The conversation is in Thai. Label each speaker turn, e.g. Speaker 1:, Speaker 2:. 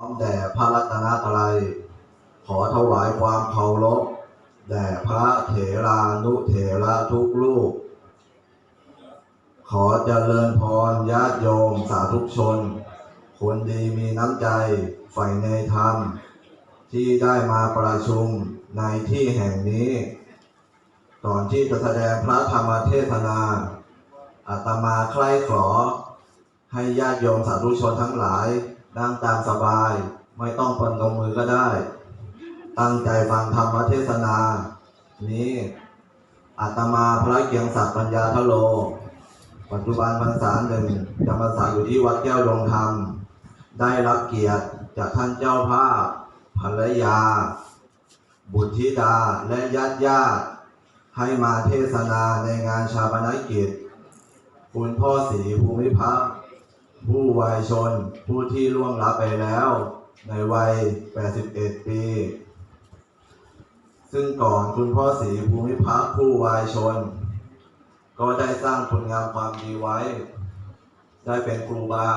Speaker 1: น้อมแด่พระรัตนตรัย ขอถวายความเคารพแด่พระเถรานุเถระทุกลูก ขอเจริญพรญาติโยมสาธุชน คนดีมีน้ำใจใฝ่ในธรรม ที่ได้มาประชุมในที่แห่งนี้ก่อนที่จะแสดงพระธรรมเทศนาอาตมาใคร่ขอให้ญาติโยมสาธุชนทั้งหลาย นั่งตามสบาย ไม่ต้องปนกมือก็ได้ ตั้งใจฟังธรรมเทศนา นี้อาตมาพระเกียงศักดิ์ปัญญาทโล ปัจจุบันพรรษาหนึ่งจำพรรษาอยู่ที่วัดแก้วดงธรรม ได้รับเกียรติจากท่านเจ้าภาพภรรยา บุตรธิดาและญาติญาติให้มาเทศนาในงานชาปนกิจ คุณพ่อศรีภูมิพัฒน์ ผู้วายชน ผู้ที่ล่วงลับไปแล้ว ในวัย 81 ปี ซึ่งก่อนคุณพ่อศรีภูมิพักผู้วายชน ก็ได้สร้างผลงามความดีไว้ ได้เป็นครูบา